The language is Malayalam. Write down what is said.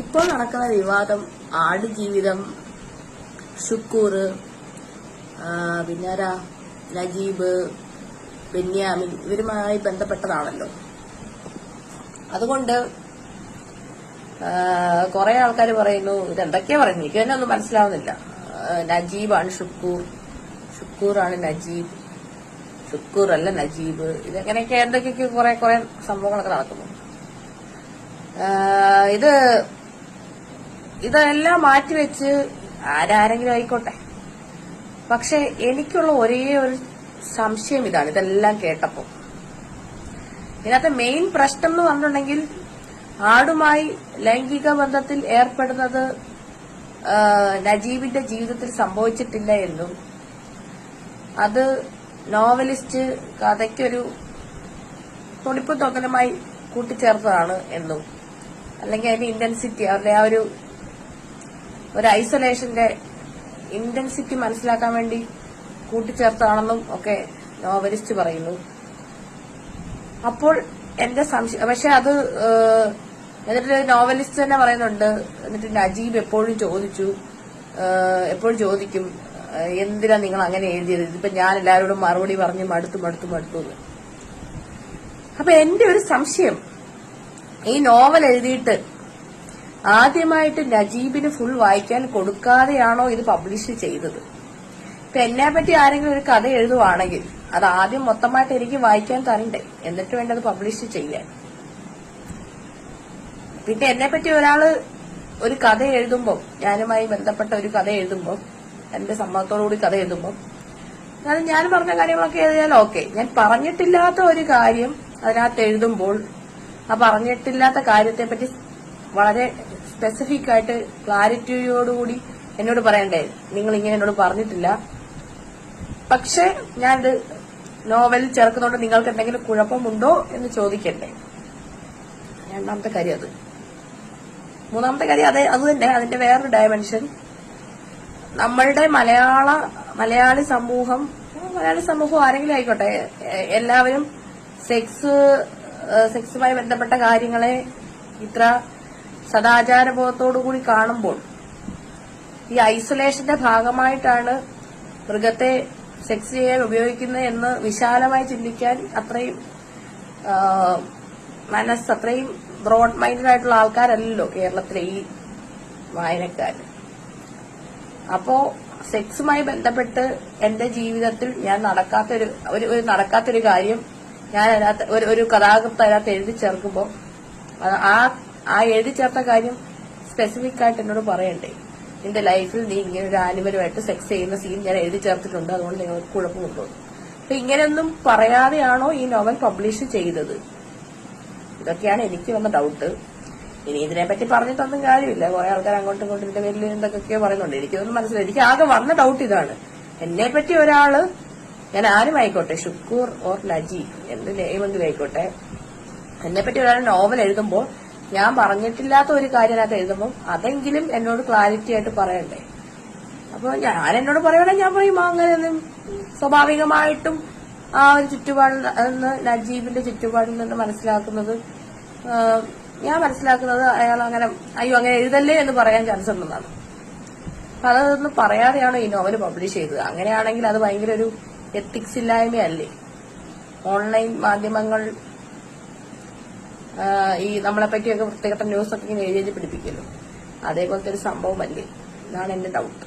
ഇപ്പോൾ നടക്കുന്ന വിവാദം ആടുജീവിതം ഷുക്കൂർ പിന്നാരാ നജീബ് ബെന്യാമിൻ ഇവരുമായി ബന്ധപ്പെട്ടതാണല്ലോ. അതുകൊണ്ട് കുറെ ആൾക്കാർ പറയുന്നു ഇതെന്തൊക്കെയാ പറയുന്നു? എനിക്ക് തന്നെ ഒന്നും മനസ്സിലാവുന്നില്ല. നജീബാണ് ഷുക്കൂർ. ഷുക്കൂറാണ് നജീബ്. ഷുക്കൂർ അല്ല നജീബ്. ഇതെങ്ങനെയൊക്കെ എന്തൊക്കെയൊക്കെ കുറെ കുറെ സംഭവങ്ങളൊക്കെ നടക്കുന്നു ഇത് ഇതെല്ലാം മാറ്റിവെച്ച് ആരാരെങ്കിലും ആയിക്കോട്ടെ. പക്ഷെ എനിക്കുള്ള ഒരേ ഒരു സംശയം ഇതാണ്. ഇതെല്ലാം കേട്ടപ്പോ. ഇതിനകത്ത് മെയിൻ പ്രശ്നം എന്ന് പറഞ്ഞിട്ടുണ്ടെങ്കിൽ ആടുമായി ലൈംഗിക ബന്ധത്തിൽ ഏർപ്പെടുന്നത് നജീബിന്റെ ജീവിതത്തിൽ സംഭവിച്ചിട്ടില്ല എന്നും അത് നോവലിസ്റ്റ് കഥയ്ക്കൊരു തുണിപ്പ് തൊകലുമായി കൂട്ടിച്ചേർത്തതാണ് എന്നും. അല്ലെങ്കിൽ അതിന്റെ ഇന്റൻസിറ്റി അവരുടെ ആ ഒരു ഒരു ഐസൊലേഷന്റെ ഇന്റൻസിറ്റി മനസ്സിലാക്കാൻ വേണ്ടി കൂട്ടിച്ചേർത്താണെന്നും ഒക്കെ നോവലിസ്റ്റ് പറയുന്നു അപ്പോൾ എന്റെ സംശയം പക്ഷെ അത് എന്നിട്ട് നോവലിസ്റ്റ് തന്നെ പറയുന്നുണ്ട് എന്നിട്ട് നജീബ് എപ്പോഴും ചോദിച്ചു എപ്പോഴും ചോദിക്കും എന്തിനാ നിങ്ങൾ അങ്ങനെ എഴുതിയത് ഇതിപ്പോ ഞാൻ എല്ലാവരോടും മറുപടി പറഞ്ഞ് മടുത്തു മടുത്തു മടുത്തു. അപ്പൊ എന്റെ ഒരു സംശയം ഈ നോവൽ എഴുതിയിട്ട് ആദ്യമായിട്ട് നജീബിന് ഫുൾ വായിക്കാൻ കൊടുക്കാതെയാണോ ഇത് പബ്ലിഷ് ചെയ്തത്? ഇപ്പൊ എന്നെ പറ്റി ആരെങ്കിലും ഒരു കഥ എഴുതുവാണെങ്കിൽ അത് ആദ്യം മൊത്തമായിട്ട് എനിക്ക് വായിക്കാൻ തരണ്ടേ? എന്നിട്ട് വേണ്ടത് പബ്ലിഷ് ചെയ്യാൻ? പിന്നെ എന്നെ പറ്റി ഒരാൾ ഒരു കഥ എഴുതുമ്പോൾ ഞാനുമായി ബന്ധപ്പെട്ട ഒരു കഥ എഴുതുമ്പോൾ എന്റെ സമ്മതത്തോടുകൂടി കഥ എഴുതുമ്പോൾ അത് ഞാൻ പറഞ്ഞ കാര്യങ്ങളൊക്കെ എഴുതിയാൽ ഓക്കെ ഞാൻ പറഞ്ഞിട്ടില്ലാത്ത ഒരു കാര്യം അതിനകത്ത് എഴുതുമ്പോൾ ആ പറഞ്ഞിട്ടില്ലാത്ത കാര്യത്തെ പറ്റി വളരെ സ്പെസിഫിക് ആയിട്ട് ക്ലാരിറ്റിയോടുകൂടി എന്നോട് പറയണ്ടേ? നിങ്ങൾ ഇങ്ങനെ എന്നോട് പറഞ്ഞിട്ടില്ല. പക്ഷെ ഞാനിത് നോവലിൽ ചേർക്കുന്നതുകൊണ്ട് നിങ്ങൾക്ക് എന്തെങ്കിലും കുഴപ്പമുണ്ടോ എന്ന് ചോദിക്കണ്ടേ? രണ്ടാമത്തെ കാര്യം അത്. മൂന്നാമത്തെ കാര്യം അതെ അത് തന്നെ അതിന്റെ വേറൊരു ഡയമെൻഷൻ നമ്മളുടെ മലയാള മലയാളി സമൂഹം മലയാളി സമൂഹം ആരെങ്കിലും ആയിക്കോട്ടെ എല്ലാവരും സെക്സ് സെക്സുമായി ബന്ധപ്പെട്ട കാര്യങ്ങളെ ഇത്ര സദാചാരബോധത്തോടു കൂടി കാണുമ്പോൾ ഈ ഐസൊലേഷന്റെ ഭാഗമായിട്ടാണ് മൃഗത്തെ സെക്സ് ചെയ്യാൻ ഉപയോഗിക്കുന്നത് എന്ന് വിശാലമായി ചിന്തിക്കാൻ അത്രയും മനസ്സ് അത്രയും ബ്രോഡ് മൈൻഡഡ് ആയിട്ടുള്ള ആൾക്കാരല്ലല്ലോ കേരളത്തിലെ ഈ വായനക്കാർ അപ്പോ സെക്സുമായി ബന്ധപ്പെട്ട് എന്റെ ജീവിതത്തിൽ ഞാൻ നടക്കാത്തൊരു ഒരു നടക്കാത്തൊരു കാര്യം ഞാൻ അതിനകത്ത് ഒരു ഒരു കഥാകൃത്ത് അതിനകത്ത് എഴുതി ചേർക്കുമ്പോൾ ആ ആ എഴുതി ചേർത്ത കാര്യം സ്പെസിഫിക് ആയിട്ട് എന്നോട് പറയണ്ടേ. നിന്റെ ലൈഫിൽ നീ ഇങ്ങനെ ഒരു ആനിമലുമായിട്ട് സെക്സ് ചെയ്യുന്ന സീൻ ഞാൻ എഴുതി ചേർത്തിട്ടുണ്ട്. അതുകൊണ്ട് നിങ്ങൾക്ക് കുഴപ്പമുണ്ടോ അപ്പൊ ഇങ്ങനെയൊന്നും പറയാതെയാണോ ഈ നോവൽ പബ്ലിഷ് ചെയ്തത്? ഇതൊക്കെയാണ് എനിക്ക് വന്ന ഡൗട്ട് ഇനി ഇതിനെപ്പറ്റി പറഞ്ഞിട്ടൊന്നും കാര്യമില്ല. കുറെ ആൾക്കാർ അങ്ങോട്ടും ഇങ്ങോട്ടും ഇതിന്റെ പേരിൽ എന്തൊക്കെയോ പറയുന്നുണ്ട്. എനിക്കൊന്നും മനസ്സിലായി. എനിക്ക് ആകെ വന്ന ഡൗട്ട് ഇതാണ്. എന്നെ പറ്റി ഒരാൾ ഞാൻ ആരുമായിക്കോട്ടെ ഷുക്കൂർ ഓർ ലജി എന്ത് നെയ്മെങ്കിലും ആയിക്കോട്ടെ എന്നെപ്പറ്റി ഒരാൾ നോവൽ എഴുതുമ്പോൾ ഞാൻ പറഞ്ഞിട്ടില്ലാത്ത ഒരു കാര്യം അതിനകത്ത് എഴുതുമ്പോൾ അതെങ്കിലും എന്നോട് ക്ലാരിറ്റി ആയിട്ട് പറയണ്ടേ? അപ്പൊ ഞാൻ എന്നോട് പറയുകയാണെങ്കിൽ ഞാൻ പറയും അങ്ങനെ അങ്ങനെയൊന്നും സ്വാഭാവികമായിട്ടും ആ ഒരു ചുറ്റുപാടിൽ നിന്ന് നജീബിന്റെ ചുറ്റുപാടിൽ നിന്ന് മനസ്സിലാക്കുന്നത് ഞാൻ മനസ്സിലാക്കുന്നത് അയാൾ അങ്ങനെ അയ്യോ അങ്ങനെ എഴുതല്ലേ എന്ന് പറയാൻ ചാൻസ് ഉണ്ടെന്നാണ്. അപ്പൊ അതൊന്നും പറയാതെയാണോ ഈ നോവൽ പബ്ലിഷ് ചെയ്തത്? അങ്ങനെയാണെങ്കിൽ അത് ഭയങ്കര ഒരു എത്തിക്സ് ഇല്ലായ്മയല്ലേ ഓൺലൈൻ മാധ്യമങ്ങൾ ഈ നമ്മളെ പറ്റിയൊക്കെ വൃത്തികെട്ട ന്യൂസ് ഒക്കെ ഇങ്ങനെ എഴുതി പിടിപ്പിക്കുന്നു അതേപോലത്തെ ഒരു സംഭവമല്ലേ? ഇതാണ് എന്റെ ഡൗട്ട്